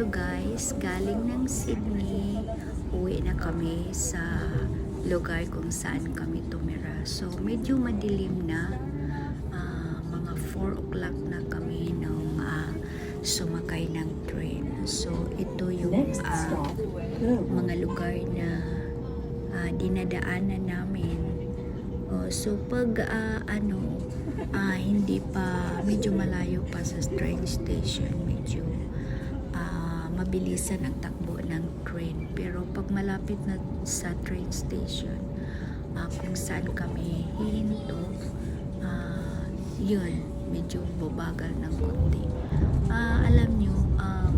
Hello guys, galing ng Sydney. Uwi na kami sa lugar kung saan kami tumira. So medyo madilim na. Ah, mga 4 o'clock na kami nung ah, sumakay ng train. So ito yung stop, mga lugar na ah, dinadaanan namin. Oh, so pag ah, ano ah, hindi pa medyo malayo pa sa train station, medyo mabilisan ang takbo ng train. Pero pag malapit na sa train station, ah, kung saan kami hihinto, ah, yun, medyo babagal ng konti. Ah, alam nyo, um,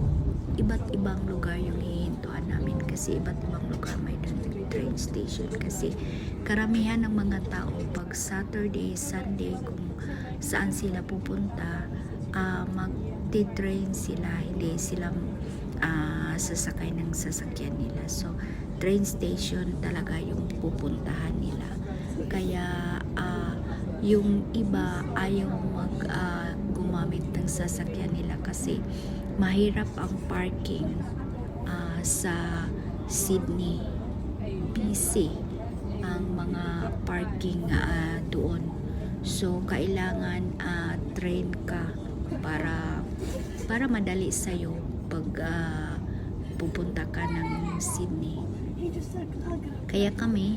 iba't ibang lugar yung hihintuan namin kasi iba't ibang lugar may train station kasi karamihan ng mga tao pag Saturday, Sunday kung saan sila pupunta ah, magti-train sila hindi sila ah, sasakay ng sasakyan nila. So train station talaga yung pupuntahan nila. Kaya ah, yung iba ayaw mag ah, gumamit ng sasakyan nila kasi mahirap ang parking ah, sa Sydney busy ang mga parking ah, doon. So kailangan ah, train ka para para madali sa'yo pag ah, pupunta ka ng Sydney. Kaya kami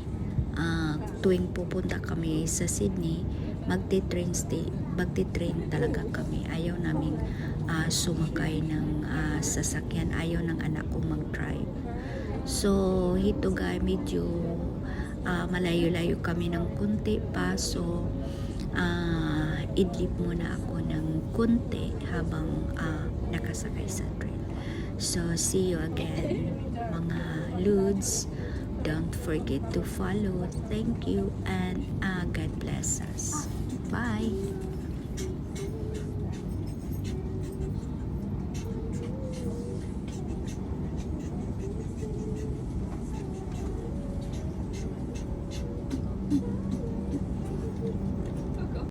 ah, tuwing pupunta kami sa Sydney magte-train stay magte-train talaga kami. Ayaw naming ah, sumakay ng ah, sasakyan. Ayaw ng anak ko mag-drive. So ito guys medyo ah, malayo-layo kami ng kunti pa. So ah, idlip muna ako ng kunti habang ah, nakasakay sa train so see you again mga ludes. Don't forget to follow. Thank you and ah, God bless us. Bye